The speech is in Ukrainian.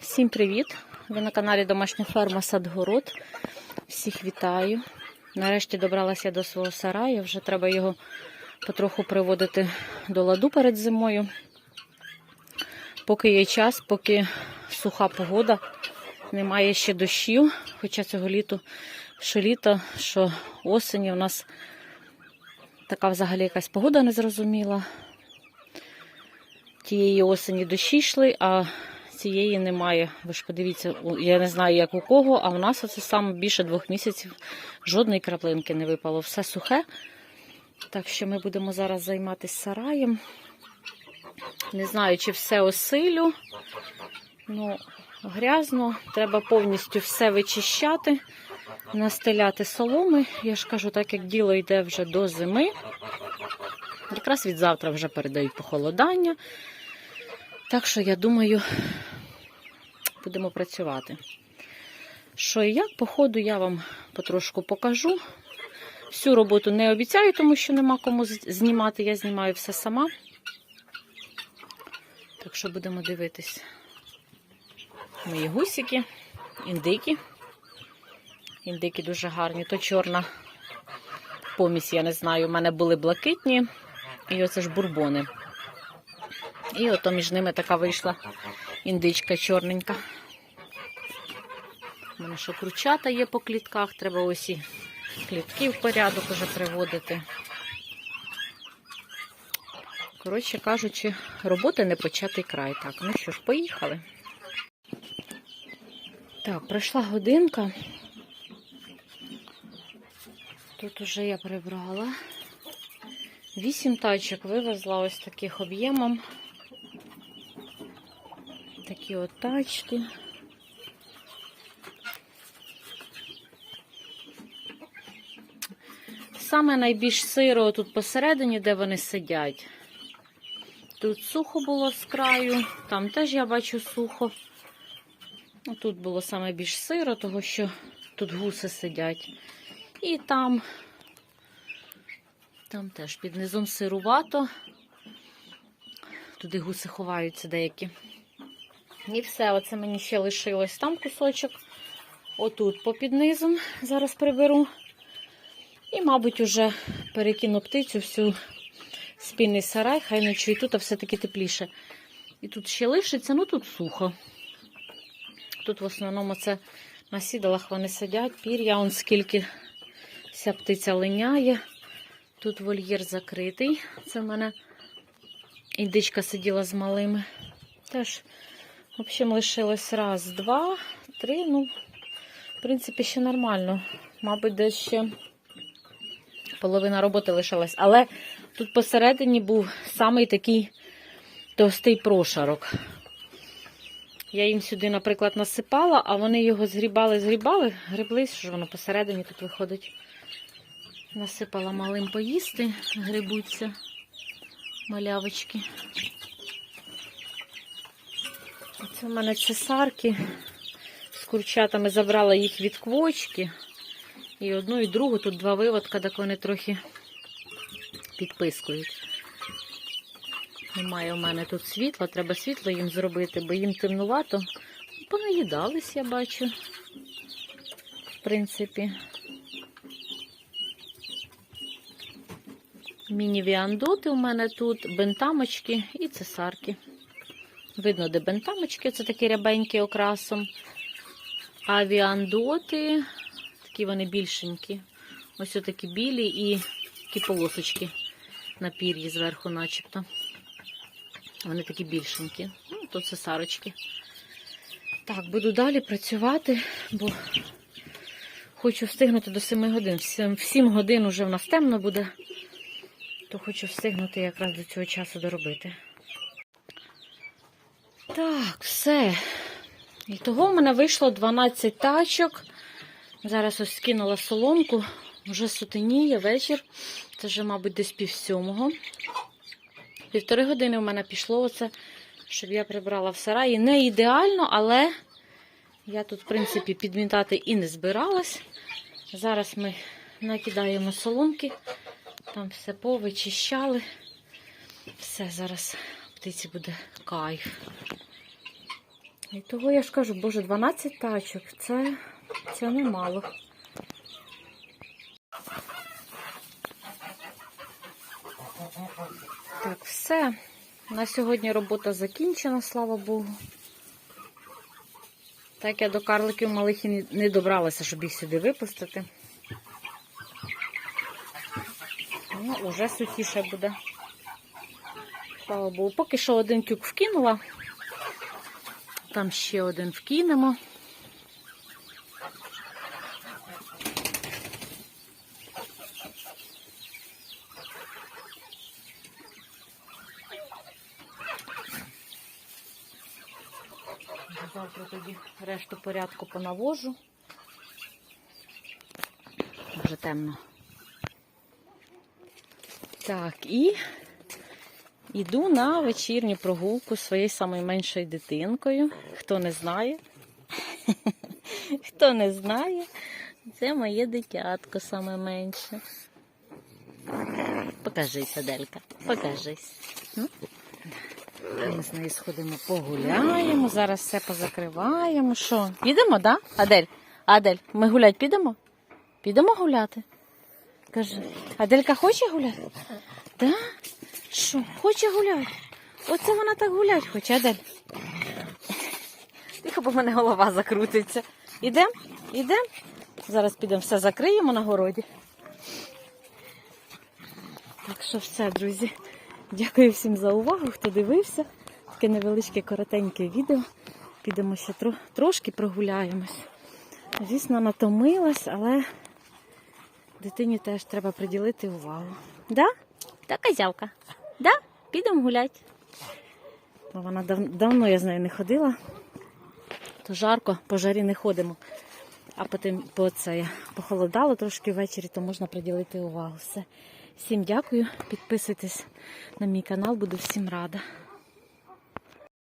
Всім привіт! Ви на каналі Домашня ферма Садгород. Всіх вітаю. Нарешті добралася до свого сараю. Вже треба його потроху приводити до ладу перед зимою. Поки є час, поки суха погода, немає ще дощів. Хоча цього літу, що літо, що осені у нас така взагалі якась погода незрозуміла. Тієї осені дощі йшли, а цієї немає. Ви ж подивіться, я не знаю, як у кого, а в нас оце саме більше двох місяців жодної краплинки не випало. Все сухе. Так що ми будемо зараз займатися сараєм. Не знаю, чи все осилю. Ну, грязно, треба повністю все вичищати, настеляти соломи. Я ж кажу, так як діло йде вже до зими. Якраз від завтра вже передають похолодання. Так що, я думаю, будемо працювати. Що і як, по ходу я вам потрошку покажу. Всю роботу не обіцяю, тому що нема кому знімати. Я знімаю все сама. Так що будемо дивитись. Мої гусики, індики. Індики дуже гарні. То чорна помість, я не знаю. У мене були блакитні. І оце ж бурбони. І ото між ними така вийшла індичка чорненька. У мене ще кручата є по клітках, треба ось і клітки в порядок уже приводити. Коротше кажучи, роботи не початий край. Так, ну що ж, поїхали. Так, пройшла годинка. Тут уже я прибрала. Вісім тачок вивезла ось таких об'ємом. Такі от тачки. Саме найбільш сиро тут посередині, де вони сидять. Тут сухо було з краю, там теж я бачу сухо. Ну, Тут було саме більш сиро, тому що тут гуси сидять. І там, там теж під низом сирувато. Туди гуси ховаються деякі. І все, оце мені ще лишилось там кусочок. Отут попід низом зараз приберу. І, мабуть, уже перекину птицю всю спільний сарай, хай ночує тут, а все-таки тепліше. І тут ще лишиться, ну тут сухо. Тут в основному це на сідалах вони сидять, пір'я, он скільки вся птиця линяє. Тут вольєр закритий. Це в мене індичка сиділа з малими. Теж, в общем, лишилось раз, два, три. Ну, в принципі, ще нормально. Мабуть, десь ще половина роботи лишилась. Але тут посередині був самий такий товстий прошарок. Я їм сюди, наприклад, насипала, а вони його згрібали, згрібали, гребли, що ж воно посередині тут виходить. Насипала малим поїсти, грибуться малявочки. Це в мене цесарки з курчатами забрала їх від квочки. І одну, і другу. Тут два виводка, так вони трохи підпискують. Немає у мене тут світла, треба світло їм зробити, бо їм темнувато. Понаїдались, я бачу. В принципі. Міні-віандоти у мене тут, бентамочки і цесарки. Видно, де бентамочки, це такі рябенькі окрасом. А віандоти, такі вони більшенькі. Ось такі білі і такі полосочки на пір'ї зверху, начебто. Вони такі більшенькі. Ну, то це сарочки. Так, буду далі працювати, бо хочу встигнути до 7 годин. В 7, в 7 годин вже в нас темно буде, то хочу встигнути якраз до цього часу доробити. Так, все. І того в мене вийшло 12 тачок. Зараз ось скинула соломку, вже сутеніє вечір. Це вже, мабуть, десь пів сьомого. Півтори години в мене пішло оце, щоб я прибрала в сараї. Не ідеально, але я тут, в принципі, підмітати і не збиралась. Зараз ми накидаємо соломки, там все повичищали. Все, зараз птиці буде кайф. І того я ж кажу, боже, 12 тачок. Це, це немало. Так, все. На сьогодні робота закінчена, слава Богу. Так я до карликів малих і не- добралася, щоб їх сюди випустити. Ну, уже сухіше буде. Слава Богу. Поки що один тюк вкинула. Там ще один вкинемо. Завтра тоді решту порядку понавожу. Вже темно. Так, і йду на вечірню прогулку з своєю найменшою дитинкою. Хто не знає, хто не знає, це моє дитятко саме менше. Покажись, Аделька, покажись. Ну? Ми з нею сходимо погуляємо, зараз все позакриваємо. Що? Підемо, да? Адель? Адель, ми гулять підемо? Підемо гуляти? Кажи, Аделька хоче гуляти? Да? Що, хоче гуляти? Оце вона так гулять хоче, Адель. Тихо, бо в мене голова закрутиться. Ідем? Ідем? Зараз підемо все закриємо на городі. Так що все, друзі. Дякую всім за увагу, хто дивився. Таке невеличке коротеньке відео. Підемо ще тро- трошки прогуляємось. Звісно, натомилась, але дитині теж треба приділити увагу. Да? Да, козявка? Да? Підемо гуляти. Вона дав- давно я з нею не ходила. То жарко, по жарі не ходимо. А потім по це похолодало трошки ввечері, то можна приділити увагу. Все. Всім дякую. Підписуйтесь на мій канал, буду всім рада.